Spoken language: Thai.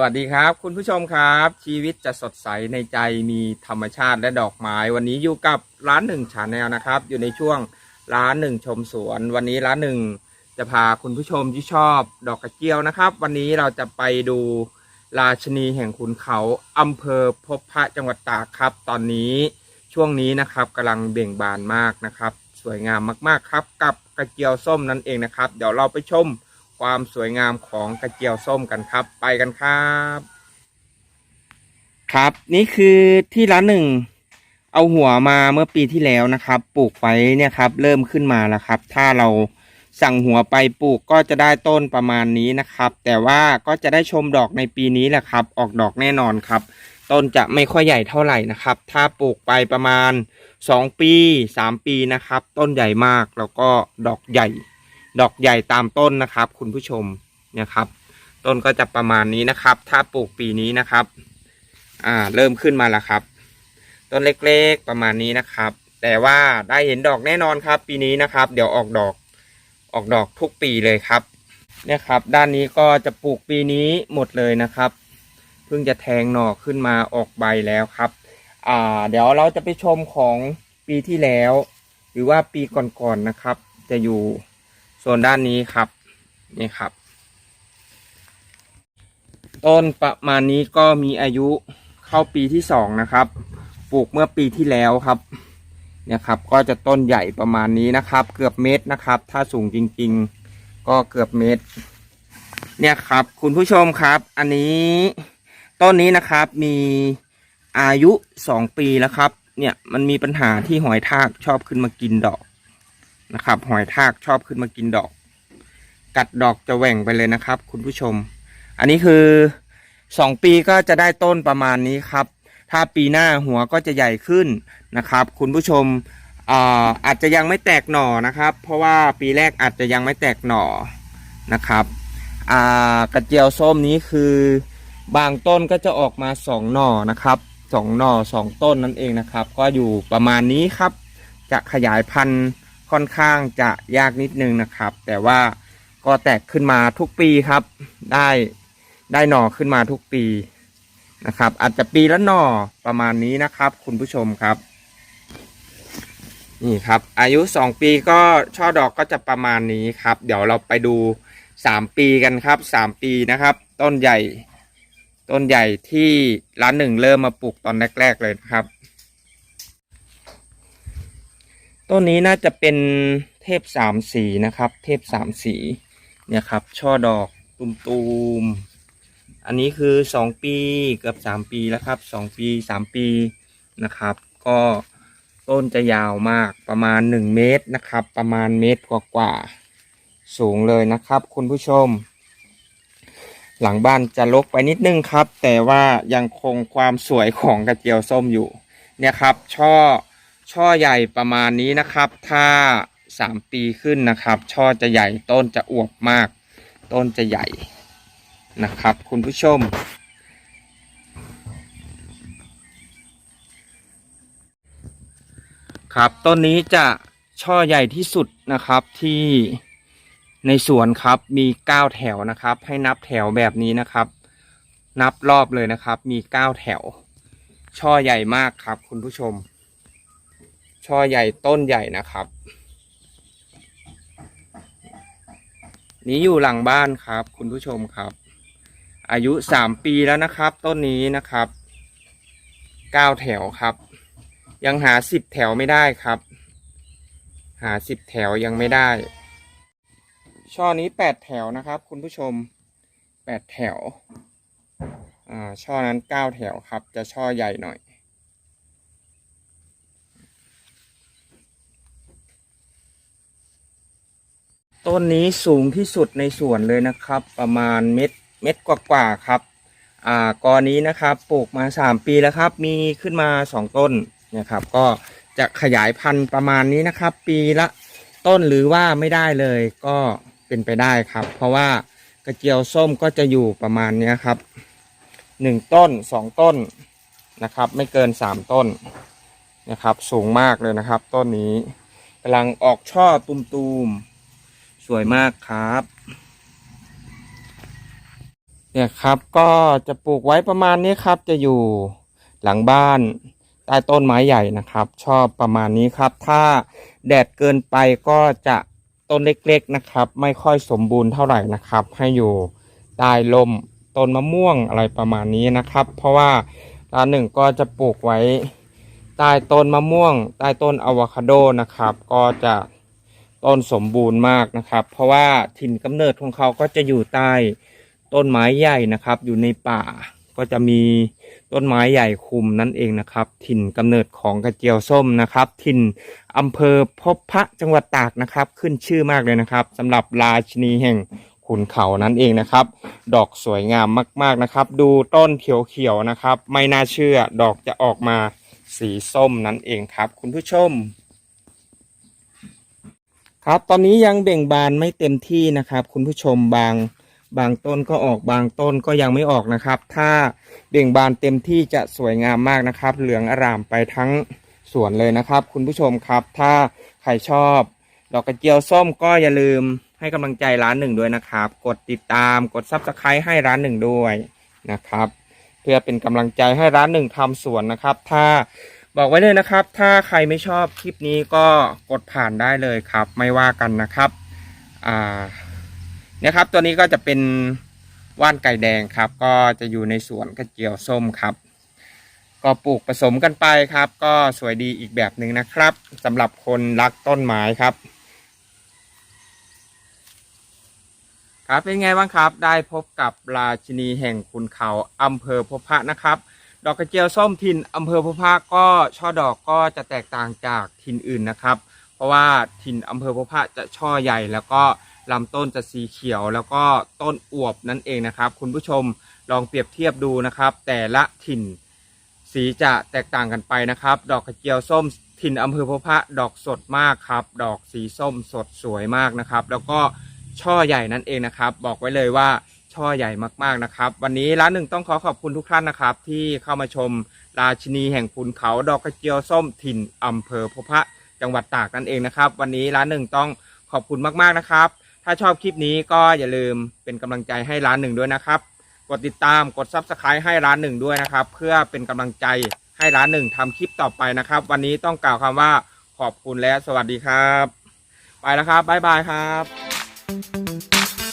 วัสดีครับ คุณผู้ชมครับ ชีวิตจะสดใสในใจมีธรรมชาติและดอกไม้ วันนี้อยู่กับร้านหนึ่งชาแนลนะครับ อยู่ในช่วงร้านหนึ่งชมสวน วันนี้ร้านหนึ่งจะพาคุณผู้ชมที่ชอบดอกกระเจียวนะครับ วันนี้เราจะไปดูราชนีแห่งขุนเขาอำเภอพบพระจังหวัดตากครับ ตอนนี้ช่วงนี้นะครับกำลังเบ่งบานมากนะครับ สวยงามมากๆครับ กับกระเจียวส้มนั่นเองนะครับ เดี๋ยวเราไปชม ความสวยงามของกระเจียวส้มกันครับ ไปกันครับ ครับนี่คือที่ร้านหนึ่ง เอาหัวมาเมื่อปีที่แล้วนะครับ ปลูกไว้เนี่ยครับ เริ่มขึ้นมาแล้วครับ ถ้าเราสั่งหัวไปปลูกก็จะได้ต้นประมาณนี้นะครับ แต่ว่าก็จะได้ชมดอกในปีนี้แหละครับ ออกดอกแน่นอนครับ ต้นจะไม่ค่อยใหญ่เท่าไหร่นะครับ ถ้าปลูกไปประมาณ 2 ปี 3 ปีนะครับ ต้นใหญ่มากแล้วก็ดอกใหญ่ ดอกใหญ่ตามต้นนะครับ คุณผู้ชมเนี่ยครับ ต้นก็จะประมาณนี้นะครับ ถ้าปลูกปีนี้นะครับ อ่า เริ่มขึ้นมาแล้วครับ ต้นเล็กๆประมาณนี้นะครับ แต่ว่าได้เห็นดอกแน่นอนครับ ปีนี้นะครับ เดี๋ยวออกดอกออกดอกทุกปีเลยครับ เนี่ยครับ ด้านนี้ก็จะปลูกปีนี้หมดเลยนะครับ เพิ่งจะแทงหน่อขึ้นมาออกใบแล้วครับ อ่า เดี๋ยวเราจะไปชมของปีที่แล้ว หรือว่าปีก่อนๆนะครับ จะอยู่ ส่วนด้านนี้ครับ นี่ครับ ต้นประมาณนี้ก็มีอายุเข้าปีที่สองนะครับ ปลูกเมื่อปีที่แล้วครับเนี่ยครับ ก็จะต้นใหญ่ประมาณนี้นะครับ เกือบเมตรนะครับ ถ้าสูงจริง ๆ ก็เกือบเมตร เนี่ยครับ คุณผู้ชมครับ อันนี้ต้นนี้นะครับมีอายุสองปีแล้วครับ เนี่ยมันมีปัญหาที่หอยทากชอบขึ้นมากินดอก นะครับ หอยทากชอบขึ้นมากินดอก กัดดอกจะแหว่งไปเลยนะครับ คุณผู้ชม อันนี้คือสองปีก็จะได้ต้นประมาณนี้ครับ ถ้าปีหน้าหัวก็จะใหญ่ขึ้นนะครับ คุณผู้ชมอาอาจจะยังไม่แตกหน่อนะครับ เพราะว่าปีแรกอาจจะยังไม่แตกหน่อนะครับกระเจียวส้มนี้คือบางต้นก็จะออกมาสองหน่อนะครับสองหน่อสองต้นนั่นเองนะครับ ก็อยู่ประมาณนี้ครับ จะขยายพันธุ์ ค่อนข้างจะยากนิดนึงนะครับ แต่ว่าก็แตกขึ้นมาทุกปีครับ ได้ได้หน่อขึ้นมาทุกปีนะครับ อาจจะปีละหน่อประมาณนี้นะครับ คุณผู้ชมครับ นี่ครับ อายุสองปีก็ช่อดอกก็จะประมาณนี้ครับ เดี๋ยวเราไปดูสามปีกันครับสามปีนะครับ ต้นใหญ่ ต้นใหญ่ที่ร้านหนึ่งเริ่มมาปลูกตอนแรก ๆ เลยนะครับ ต้นนี้น่าจะเป็นเทพสามสีนะครับ เทพสามสีเนี่ยครับ ช่อดอกตุมๆ อันนี้คือสองปีเกือบสามปีแล้วครับสองปีสามปีนะครับ ก็ต้นจะยาวมากประมาณหนึ่งเมตรนะครับ ประมาณเมตรกว่าๆสูงเลยนะครับ คุณผู้ชม หลังบ้านจะลกไปนิดนึงครับ แต่ว่ายังคงความสวยของกระเจียวส้มอยู่ เนี่ยครับช่อ ช่อใหญ่ประมาณนี้นะครับ ถ้าสามปีขึ้นนะครับ ช่อจะใหญ่ต้นจะอวบมาก ต้นจะใหญ่นะครับ คุณผู้ชม ครับต้นนี้จะช่อใหญ่ที่สุดนะครับที่ในสวนครับมีเก้าแถวนะครับ ให้นับแถวแบบนี้นะครับ นับรอบเลยนะครับ มีเก้าแถว ช่อใหญ่มากครับ คุณผู้ชม ช่อใหญ่ต้นใหญ่นะครับ นี้อยู่หลังบ้านครับ คุณผู้ชมครับ อายุสามปีแล้วนะครับ ต้นนี้นะครับเก้าแถวครับ ยังหาสิบแถวไม่ได้ครับ หาสิบแถวยังไม่ได้ ช่อนี้แปดแถวนะครับ คุณผู้ชมแปดแถว อ่าช่อนั้นเก้าแถวครับ จะช่อใหญ่หน่อย ต้นนี้สูงที่สุดในสวนเลยนะครับ ประมาณเม็ดเม็ดกว่าๆครับ อ่ากอนี้นะครับ ปลูกมาสามปีแล้วครับ มีขึ้นมาสองต้นเนี่ยครับ ก็จะขยายพันธุ์ประมาณนี้นะครับ ปีละต้นหรือว่าไม่ได้เลยก็เป็นไปได้ครับ เพราะว่ากระเจียวส้มก็จะอยู่ประมาณนี้ครับหนึ่งต้นสองต้นนะครับ ไม่เกินสามต้นนะครับ สูงมากเลยนะครับ ต้นนี้กำลังออกช่อตุมๆ สวยมากครับเนี่ยครับก็จะปลูกไว้ประมาณนี้ครับจะอยู่หลังบ้านใต้ต้นไม้ใหญ่นะครับ ชอบประมาณนี้ครับ ถ้าแดดเกินไปก็จะต้นเล็กๆนะครับ ไม่ค่อยสมบูรณ์เท่าไหร่นะครับ ให้อยู่ใต้ลมต้นมะม่วงอะไรประมาณนี้นะครับ เพราะว่าร้านหนึ่งก็จะปลูกไว้ใต้ต้นมะม่วง ใต้ต้นอะโวคาโดนะครับ ก็จะ ต้นสมบูรณ์มากนะครับ เพราะว่าถิ่นกำเนิดของเขาก็จะอยู่ใต้ต้นไม้ใหญ่นะครับ อยู่ในป่าก็จะมีต้นไม้ใหญ่คุมนั่นเองนะครับ ถิ่นกำเนิดของกระเจียวส้มนะครับ ถิ่นอำเภอพบพระจังหวัดตากนะครับ ขึ้นชื่อมากเลยนะครับสำหรับราชินีแห่งขุนเขานั่นเองนะครับ ดอกสวยงามมาก ๆนะครับ ดูต้นเขียวๆนะครับ ไม่น่าเชื่อดอกจะออกมาสีส้มนั่นเองครับ คุณผู้ชม ครับ ตอนนี้ยังเบ่งบานไม่เต็มที่นะครับ คุณผู้ชมบางบางต้นก็ออกบางต้นก็ยังไม่ออกนะครับ ถ้าเบ่งบานเต็มที่จะสวยงามมากนะครับ เหลืองอร่ามไปทั้งสวนเลยนะครับ คุณผู้ชมครับ ถ้าใครชอบ ดอกกระเจียวส้มก็อย่าลืมให้กำลังใจร้านหนึ่งด้วยนะครับ กดติดตามกดซับสไครต์ให้ร้านหนึ่งด้วยนะครับ เพื่อเป็นกำลังใจให้ร้านหนึ่งทำสวนนะครับ ถ้า บอกไว้เลยนะครับ ถ้าใครไม่ชอบคลิปนี้ก็กดผ่านได้เลยครับ ไม่ว่ากันนะครับอ่าเนี่ยครับ ตัวนี้ก็จะเป็นว่านไก่แดงครับ ก็จะอยู่ในสวนกระเจียวส้มครับ ก็ปลูกผสมกันไปครับ ก็สวยดีอีกแบบหนึ่งนะครับสำหรับคนรักต้นไม้ครับ ครับเป็นไงบ้างครับ ได้พบกับราชินีแห่งคุณเขาอำเภอพบพระนะครับ ดอกกระเจียวส้มถิ่นอำเภอพบพระก็ช่อดอกก็จะแตกต่างจากถิ่นอื่นนะครับ เพราะว่าถิ่นอำเภอพบพระจะช่อใหญ่แล้วก็ลำต้นจะสีเขียว แล้วก็ต้นอวบนั่นเองนะครับ คุณผู้ชมลองเปรียบเทียบดูนะครับ แต่ละถิ่นสีจะแตกต่างกันไปนะครับ ดอกกระเจียวส้มถิ่นอำเภอพบพระดอกสดมากครับ ดอกสีส้มสดสวยมากนะครับ แล้วก็ช่อใหญ่นั่นเองนะครับ บอกไว้เลยว่า ช่อใหญ่มากๆนะครับ วันนี้ร้านหนึ่งต้องขอขอบคุณทุกท่านนะครับ ที่เข้ามาชมราชินีแห่งคุณเขาดอกกระเจียวส้มถิ่นอำเภอพบพระจังหวัดตากนั่นเองนะครับ วันนี้ร้านหนึ่งต้องขอบคุณมากๆนะครับ ถ้าชอบคลิปนี้ก็อย่าลืมเป็นกำลังใจให้ร้านหนึ่งด้วยนะครับ กดติดตามกด subscribe ให้ร้านหนึ่งด้วยนะครับ เพื่อเป็นกำลังใจให้ร้านหนึ่งทำคลิปต่อไปนะครับ วันนี้ต้องกล่าวคำว่าขอบคุณและสวัสดีครับ ไปแล้วครับบ๊ายบายครับ